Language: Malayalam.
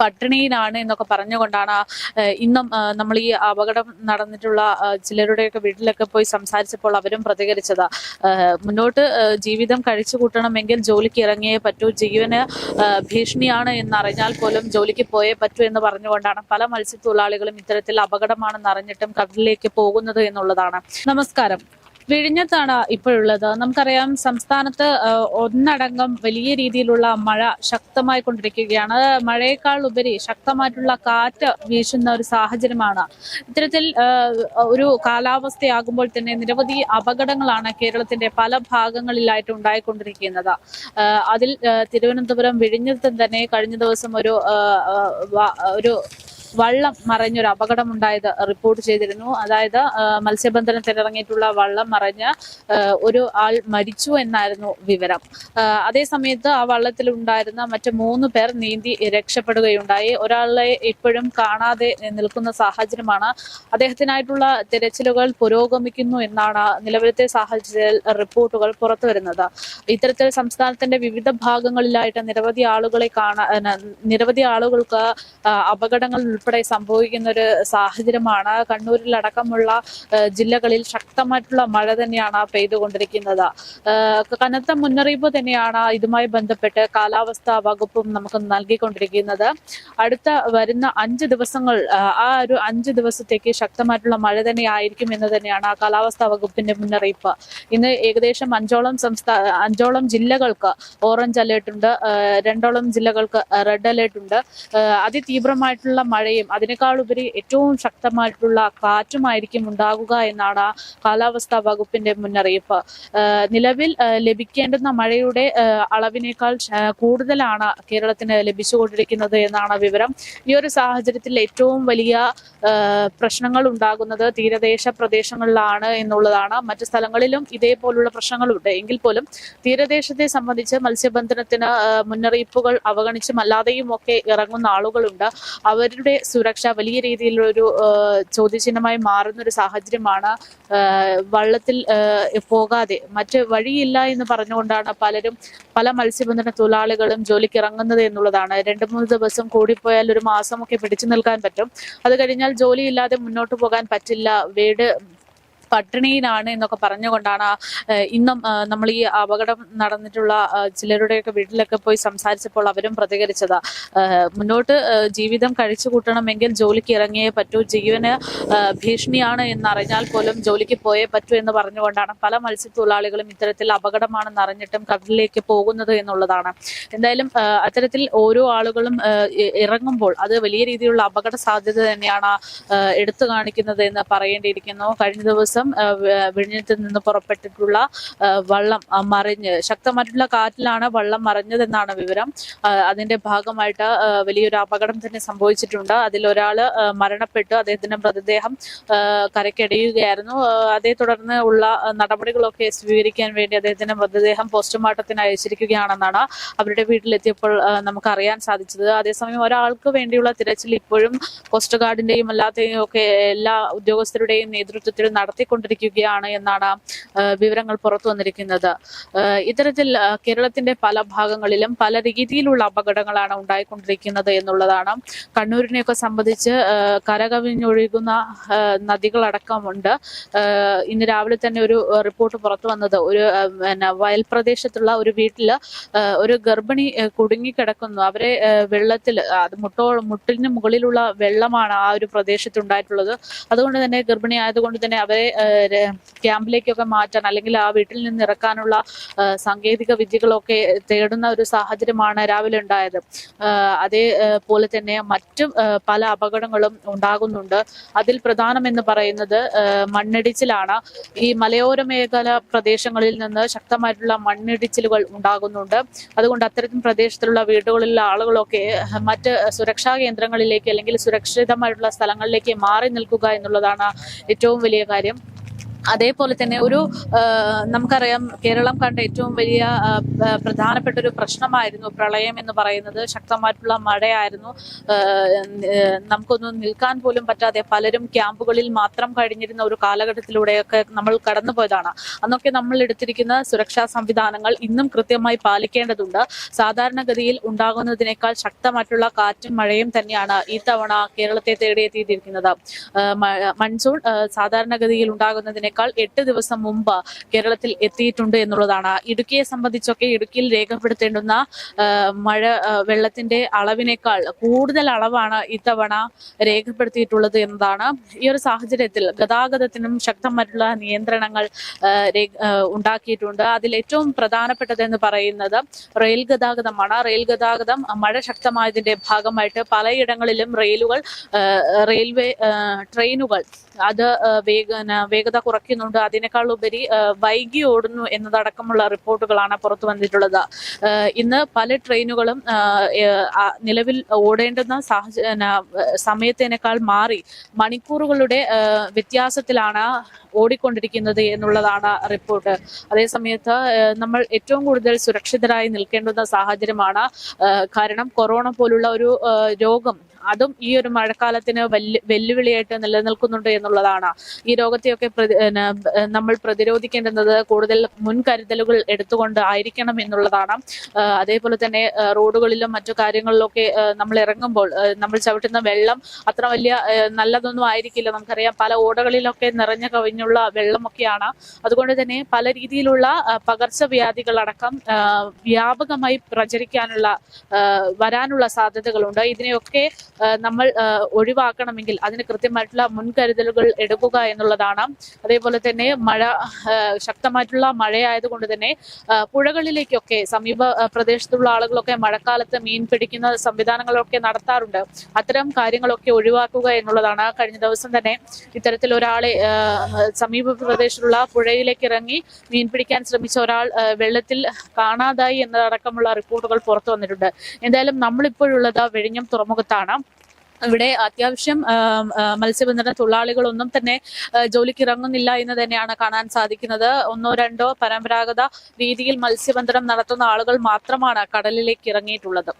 പട്ടിണിയിലാണ് എന്നൊക്കെ പറഞ്ഞുകൊണ്ടാണ് ഇന്നും നമ്മൾ ഈ അപകടം നടന്നിട്ടുള്ള ചിലരുടെയൊക്കെ വീട്ടിലൊക്കെ പോയി സംസാരിച്ചപ്പോൾ അവരും പ്രതികരിച്ചത്. മുന്നോട്ട് ജീവിതം കഴിച്ചു കൂട്ടണമെങ്കിൽ ജോലിക്ക് ഇറങ്ങിയേ പറ്റൂ ജീവന് ഭീഷണിയാണ് എന്നറിഞ്ഞാൽ പോലും ജോലിക്ക് പോയേ പറ്റൂ എന്ന് പറഞ്ഞുകൊണ്ടാണ് പല മത്സ്യത്തൊഴിലാളികളും ഇത്തരത്തിൽ അപകടമാണെന്ന് അറിഞ്ഞിട്ടും കടലിലേക്ക് പോകുന്നത് എന്നുള്ളതാണ്. നമസ്കാരം. വിഴിഞ്ഞത്താണ് ഇപ്പോഴുള്ളത്. നമുക്കറിയാം സംസ്ഥാനത്ത് ഒന്നടങ്കം വലിയ രീതിയിലുള്ള മഴ ശക്തമായി കൊണ്ടിരിക്കുകയാണ്. മഴയേക്കാൾ ഉപരി ശക്തമായിട്ടുള്ള കാറ്റ് വീശുന്ന ഒരു സാഹചര്യമാണ്. ഇത്തരത്തിൽ ഒരു കാലാവസ്ഥയാകുമ്പോൾ തന്നെ നിരവധി അപകടങ്ങളാണ് കേരളത്തിന്റെ പല ഭാഗങ്ങളിലായിട്ട് ഉണ്ടായിക്കൊണ്ടിരിക്കുന്നത്. അതിൽ തിരുവനന്തപുരം വിഴിഞ്ഞത്ത് തന്നെ കഴിഞ്ഞ ദിവസം ഒരു ഒരു വള്ളം മറഞ്ഞൊരു അപകടമുണ്ടായത് റിപ്പോർട്ട് ചെയ്തിരുന്നു. അതായത് മത്സ്യബന്ധനത്തിനിറങ്ങിയിട്ടുള്ള വള്ളം മറിഞ്ഞ് ഒരു ആൾ മരിച്ചു എന്നായിരുന്നു വിവരം. അതേ സമയത്ത് ആ വള്ളത്തിൽ ഉണ്ടായിരുന്ന മറ്റ് മൂന്ന് പേർ നീന്തി രക്ഷപ്പെടുകയുണ്ടായി. ഒരാളെ ഇപ്പോഴും കാണാതെ നിൽക്കുന്ന സാഹചര്യമാണ് അദ്ദേഹത്തിനായിട്ടുള്ള തിരച്ചിലുകൾ പുരോഗമിക്കുന്നു എന്നാണ് നിലവിലത്തെ സാഹചര്യത്തിൽ റിപ്പോർട്ടുകൾ പുറത്തു വരുന്നത് ഇത്തരത്തിൽ സംസ്ഥാനത്തിന്റെ വിവിധ ഭാഗങ്ങളിലായിട്ട് നിരവധി ആളുകളെ കാണാൻ നിരവധി ആളുകൾക്ക് അപകടങ്ങൾ ഉൾപ്പെടെ സംഭവിക്കുന്ന ഒരു സാഹചര്യമാണ്. കണ്ണൂരിലടക്കമുള്ള ജില്ലകളിൽ ശക്തമായിട്ടുള്ള മഴ തന്നെയാണ് പെയ്തുകൊണ്ടിരിക്കുന്നത്. കനത്ത മുന്നറിയിപ്പ് തന്നെയാണ് ഇതുമായി ബന്ധപ്പെട്ട് കാലാവസ്ഥാ വകുപ്പും നമുക്ക് നൽകിക്കൊണ്ടിരിക്കുന്നത്. അടുത്ത വരുന്ന അഞ്ച് ദിവസങ്ങൾ ആ, ഒരു അഞ്ച് ദിവസത്തേക്ക് ശക്തമായിട്ടുള്ള മഴ തന്നെ ആയിരിക്കും എന്ന് തന്നെയാണ് കാലാവസ്ഥാ വകുപ്പിന്റെ മുന്നറിയിപ്പ്. ഇന്ന് ഏകദേശം അഞ്ചോളം സംസ്ഥാന അഞ്ചോളം ജില്ലകൾക്ക് ഓറഞ്ച് അലേർട്ട് ഉണ്ട് രണ്ടോളം ജില്ലകൾക്ക് റെഡ് അലേർട്ട് ഉണ്ട് മഴ അതിതീവ്രമായിട്ടുള്ള മഴയും അതിനേക്കാൾ ഉപരി ഏറ്റവും ശക്തമായിട്ടുള്ള കാറ്റുമായിരിക്കും ഉണ്ടാകുക എന്നാണ് കാലാവസ്ഥാ വകുപ്പിന്റെ മുന്നറിയിപ്പ്. നിലവിൽ ലഭിക്കേണ്ടുന്ന മഴയുടെ അളവിനേക്കാൾ കൂടുതലാണ് കേരളത്തിന് ലഭിച്ചുകൊണ്ടിരിക്കുന്നത് എന്നാണ് വിവരം. ഈ ഒരു സാഹചര്യത്തിൽ ഏറ്റവും വലിയ പ്രശ്നങ്ങൾ ഉണ്ടാകുന്നത് തീരദേശ പ്രദേശങ്ങളിലാണ് എന്നുള്ളതാണ്. മറ്റു സ്ഥലങ്ങളിലും ഇതേപോലുള്ള പ്രശ്നങ്ങളുണ്ട്. എങ്കിൽ പോലും തീരദേശത്തെ സംബന്ധിച്ച് മത്സ്യബന്ധനത്തിന് മുന്നറിയിപ്പുകൾ അവഗണിച്ചും അല്ലാതെയും ഒക്കെ ഇറങ്ങുന്ന ആളുകളുണ്ട്. അവരുടെ സുരക്ഷ വലിയ രീതിയിലൊരു ചോദ്യചിഹ്നമായി മാറുന്ന ഒരു സാഹചര്യമാണ് വള്ളത്തിൽ പോകാതെ. മറ്റ് വഴിയില്ല എന്ന് പറഞ്ഞുകൊണ്ടാണ് പലരും പല മത്സ്യബന്ധന തൊഴിലാളികളും ജോലിക്ക് ഇറങ്ങുന്നത് എന്നുള്ളതാണ്. രണ്ട് മൂന്ന് ദിവസം കൂടിപ്പോയാൽ ഒരു മാസമൊക്കെ പിടിച്ചു നിൽക്കാൻ പറ്റും. അത് കഴിഞ്ഞാൽ ജോലിയില്ലാതെ മുന്നോട്ട് പോകാൻ പറ്റില്ല. വീട് പട്ടിണിയിലാണ് എന്നൊക്കെ പറഞ്ഞുകൊണ്ടാണ് ഇന്നും നമ്മൾ ഈ അപകടം നടന്നിട്ടുള്ള ചിലരുടെയൊക്കെ വീട്ടിലൊക്കെ പോയി സംസാരിച്ചപ്പോൾ അവരും പ്രതികരിച്ചത്. മുന്നോട്ട് ജീവിതം കഴിച്ചു കൂട്ടണമെങ്കിൽ ജോലിക്ക് ഇറങ്ങിയേ പറ്റൂ ജീവന് ഭീഷണിയാണ് എന്നറിഞ്ഞാൽ പോലും ജോലിക്ക് പോയേ പറ്റൂ എന്ന് പറഞ്ഞുകൊണ്ടാണ് പല മത്സ്യത്തൊഴിലാളികളും ഇത്തരത്തിൽ അപകടമാണെന്ന് അറിഞ്ഞിട്ടും കടലിലേക്ക് പോകുന്നത് എന്നുള്ളതാണ്. എന്തായാലും അത്തരത്തിൽ ഓരോ ആളുകളും ഇറങ്ങുമ്പോൾ അത് വലിയ രീതിയിലുള്ള അപകട സാധ്യത തന്നെയാണ് എടുത്തു കാണിക്കുന്നത് എന്ന് പറയേണ്ടിയിരിക്കുന്നു. കഴിഞ്ഞ ദിവസം ഏഹ് വി- വിഴിഞ്ഞത്ത് നിന്ന് പുറപ്പെട്ടിട്ടുള്ള വള്ളം മറിഞ്ഞ് ശക്തമായിട്ടുള്ള കാറ്റിലാണ് വള്ളം മറിഞ്ഞതെന്നാണ് വിവരം. അതിന്റെ ഭാഗമായിട്ട് വലിയൊരു അപകടം തന്നെ സംഭവിച്ചിട്ടുണ്ട്. അതിൽ ഒരാൾ മരണപ്പെട്ടു. അദ്ദേഹത്തിന്റെ മൃതദേഹം ഏഹ് കരയ്ക്കടിയുകയായിരുന്നു. അതേ തുടർന്ന് ഉള്ള നടപടികളൊക്കെ സ്വീകരിക്കാൻ വേണ്ടി അദ്ദേഹത്തിന്റെ മൃതദേഹം പോസ്റ്റ്മോർട്ടത്തിന് അയച്ചിരിക്കുകയാണെന്നാണ് അവരുടെ വീട്ടിലെത്തിയപ്പോൾ നമുക്ക് അറിയാൻ സാധിച്ചത്. അതേസമയം ഒരാൾക്ക് വേണ്ടിയുള്ള തിരച്ചിൽ ഇപ്പോഴും കോസ്റ്റ് ഗാർഡിന്റെയും അല്ലാത്തയും ഒക്കെ എല്ലാ ഉദ്യോഗസ്ഥരുടെയും നേതൃത്വത്തിൽ നടത്തിക്കൊണ്ടിരിക്കുകയാണ് എന്നാണ് വിവരങ്ങൾ പുറത്തു വന്നിരിക്കുന്നത്. ഇത്തരത്തിൽ കേരളത്തിന്റെ പല ഭാഗങ്ങളിലും പല രീതിയിലുള്ള അപകടങ്ങളാണ് ഉണ്ടായിക്കൊണ്ടിരിക്കുന്നത് എന്നുള്ളതാണ്. കണ്ണൂരിനെയൊക്കെ സംബന്ധിച്ച് കരകവിഞ്ഞൊഴുകുന്ന നദികളടക്കമുണ്ട്. ഇന്ന് രാവിലെ തന്നെ ഒരു റിപ്പോർട്ട് പുറത്തു വന്നത് ഒരു പിന്നെ വയൽ പ്രദേശത്തുള്ള ഒരു വീട്ടിൽ ഒരു ഗർഭിണി കുടുങ്ങിക്കിടക്കുന്നു. അവരെ വെള്ളത്തിൽ അത് മുട്ടോ മുട്ടിന് മുകളിലുള്ള വെള്ളമാണ് ആ ഒരു പ്രദേശത്ത് ഉണ്ടായിട്ടുള്ളത് അതുകൊണ്ട് തന്നെ ഗർഭിണി ആയതുകൊണ്ട് തന്നെ അവരെ ക്യാമ്പിലേക്കൊക്കെ മാറ്റാൻ അല്ലെങ്കിൽ ആ വീട്ടിൽ നിന്ന് ഇറക്കാനുള്ള സാങ്കേതിക വിദ്യകളൊക്കെ തേടുന്ന ഒരു സാഹചര്യമാണ് രാവിലെ ഉണ്ടായത്. ഏഹ് അതേ ഏഹ് പോലെ തന്നെ മറ്റു പല അപകടങ്ങളും ഉണ്ടാകുന്നുണ്ട്. അതിൽ പ്രധാനമെന്ന് പറയുന്നത് മണ്ണിടിച്ചിലാണ്. ഈ മലയോര മേഖല പ്രദേശങ്ങളിൽ നിന്ന് ശക്തമായിട്ടുള്ള മണ്ണിടിച്ചിലുകൾ ഉണ്ടാകുന്നുണ്ട്. അതുകൊണ്ട് അത്തരം പ്രദേശത്തുള്ള വീടുകളിലുള്ള ആളുകളൊക്കെ മറ്റ് സുരക്ഷാ കേന്ദ്രങ്ങളിലേക്ക് അല്ലെങ്കിൽ സുരക്ഷിതമായിട്ടുള്ള സ്ഥലങ്ങളിലേക്ക് മാറി നിൽക്കുക എന്നുള്ളതാണ് ഏറ്റവും വലിയ കാര്യം. അതേപോലെ തന്നെ ഒരു നമുക്കറിയാം കേരളം കണ്ട ഏറ്റവും വലിയ പ്രധാനപ്പെട്ട ഒരു പ്രശ്നമായിരുന്നു പ്രളയം എന്ന് പറയുന്നത്. ശക്തമായിട്ടുള്ള മഴയായിരുന്നു. നമുക്കൊന്നും നിൽക്കാൻ പോലും പറ്റാതെ പലരും ക്യാമ്പുകളിൽ മാത്രം കഴിഞ്ഞിരുന്ന ഒരു കാലഘട്ടത്തിലൂടെയൊക്കെ നമ്മൾ കടന്നുപോയതാണ്. അന്നൊക്കെ നമ്മൾ എടുത്തിരിക്കുന്ന സുരക്ഷാ സംവിധാനങ്ങൾ ഇന്നും കൃത്യമായി പാലിക്കേണ്ടതുണ്ട്. സാധാരണഗതിയിൽ ഉണ്ടാകുന്നതിനേക്കാൾ ശക്തമായിട്ടുള്ള കാറ്റും മഴയും തന്നെയാണ് ഈ തവണ കേരളത്തെ തേടിയെത്തിയിരിക്കുന്നത്. മൺസൂൺ സാധാരണഗതിയിൽ ഉണ്ടാകുന്നതിനേക്കാൾ എട്ട് ദിവസം മുമ്പ് കേരളത്തിൽ എത്തിയിട്ടുണ്ട് എന്നുള്ളതാണ്. ഇടുക്കിയെ സംബന്ധിച്ചൊക്കെ ഇടുക്കിയിൽ രേഖപ്പെടുത്തേണ്ടുന്ന മഴ വെള്ളത്തിന്റെ അളവിനേക്കാൾ കൂടുതൽ അളവാണ് ഇത്തവണ രേഖപ്പെടുത്തിയിട്ടുള്ളത് എന്നതാണ്. ഈ ഒരു സാഹചര്യത്തിൽ ഗതാഗതത്തിനും ശക്തമായിട്ടുള്ള നിയന്ത്രണങ്ങൾ ഉണ്ടാക്കിയിട്ടുണ്ട്. അതിൽ ഏറ്റവും പ്രധാനപ്പെട്ടത് എന്ന് പറയുന്നത് റെയിൽ ഗതാഗതമാണ്. റെയിൽ ഗതാഗതം മഴ ശക്തമായതിന്റെ ഭാഗമായിട്ട് പലയിടങ്ങളിലും റെയിലുകൾ റെയിൽവേ ട്രെയിനുകൾ അത് വേഗ വേഗത വേഗത കുറയ്ക്കുന്നുണ്ട് അതിനേക്കാൾ ഉപരി വൈകി ഓടുന്നു എന്നതടക്കമുള്ള റിപ്പോർട്ടുകളാണ് പുറത്തു വന്നിട്ടുള്ളത്. ഇന്ന് പല ട്രെയിനുകളും നിലവിൽ ഓടേണ്ടുന്ന സമയത്തിനേക്കാൾ മാറി മണിക്കൂറുകളുടെ വ്യത്യാസത്തിലാണ് ഓടിക്കൊണ്ടിരിക്കുന്നത് എന്നുള്ളതാണ് റിപ്പോർട്ട്. അതേസമയത്ത് നമ്മൾ ഏറ്റവും കൂടുതൽ സുരക്ഷിതരായി നിൽക്കേണ്ടുന്ന സാഹചര്യമാണ് കാരണം കൊറോണ പോലുള്ള ഒരു രോഗം. അതും ഈ ഒരു മഴക്കാലത്തിന് വെല്ലു വെല്ലുവിളിയായിട്ട് നിലനിൽക്കുന്നുണ്ട് എന്നുള്ളതാണ്. ഈ രോഗത്തെയൊക്കെ പിന്നെ, നമ്മൾ പ്രതിരോധിക്കേണ്ടുന്നത് കൂടുതൽ മുൻകരുതലുകൾ എടുത്തുകൊണ്ട് ആയിരിക്കണം എന്നുള്ളതാണ്. അതേപോലെ തന്നെ റോഡുകളിലും മറ്റു കാര്യങ്ങളിലൊക്കെ നമ്മൾ ഇറങ്ങുമ്പോൾ നമ്മൾ ചവിട്ടുന്ന വെള്ളം അത്ര വലിയ നല്ലതൊന്നും ആയിരിക്കില്ല. നമുക്കറിയാം പല ഓടകളിലൊക്കെ നിറഞ്ഞു കവിഞ്ഞുള്ള വെള്ളമൊക്കെയാണ്. അതുകൊണ്ട് തന്നെ പല രീതിയിലുള്ള പകർച്ചവ്യാധികളടക്കം വ്യാപകമായി പ്രചരിക്കാനുള്ള വരാനുള്ള സാധ്യതകളുണ്ട്. ഇതിനെയൊക്കെ നമ്മൾ ഒഴിവാക്കണമെങ്കിൽ അതിന് കൃത്യമായിട്ടുള്ള മുൻകരുതലുകൾ എടുക്കുക എന്നുള്ളതാണ്. അതേപോലെ തന്നെ മഴ ശക്തമായിട്ടുള്ള മഴയായതുകൊണ്ട് തന്നെ പുഴകളിലേക്കൊക്കെ സമീപ പ്രദേശത്തുള്ള ആളുകളൊക്കെ മഴക്കാലത്ത് മീൻ പിടിക്കുന്ന സംവിധാനങ്ങളൊക്കെ നടത്താറുണ്ട്. അത്തരം കാര്യങ്ങളൊക്കെ ഒഴിവാക്കുക എന്നുള്ളതാണ്. കഴിഞ്ഞ ദിവസം തന്നെ ഇത്തരത്തിൽ ഒരാളെ സമീപ പ്രദേശത്തുള്ള പുഴയിലേക്ക് ഇറങ്ങി മീൻ പിടിക്കാൻ ശ്രമിച്ച ഒരാൾ വെള്ളത്തിൽ കാണാതായി എന്നതടക്കമുള്ള റിപ്പോർട്ടുകൾ പുറത്തു വന്നിട്ടുണ്ട്. എന്തായാലും നമ്മളിപ്പോഴുള്ളത് വെഴിഞ്ഞം തുറമുഖത്താണ്. ഇവിടെ അത്യാവശ്യം മത്സ്യബന്ധന തൊഴിലാളികളൊന്നും തന്നെ ജോലിക്ക് ഇറങ്ങുന്നില്ല എന്ന് തന്നെയാണ് കാണാൻ സാധിക്കുന്നത്. ഒന്നോ രണ്ടോ പരമ്പരാഗത രീതിയിൽ മത്സ്യബന്ധനം നടത്തുന്ന ആളുകൾ മാത്രമാണ് കടലിലേക്ക് ഇറങ്ങിയിട്ടുള്ളത്.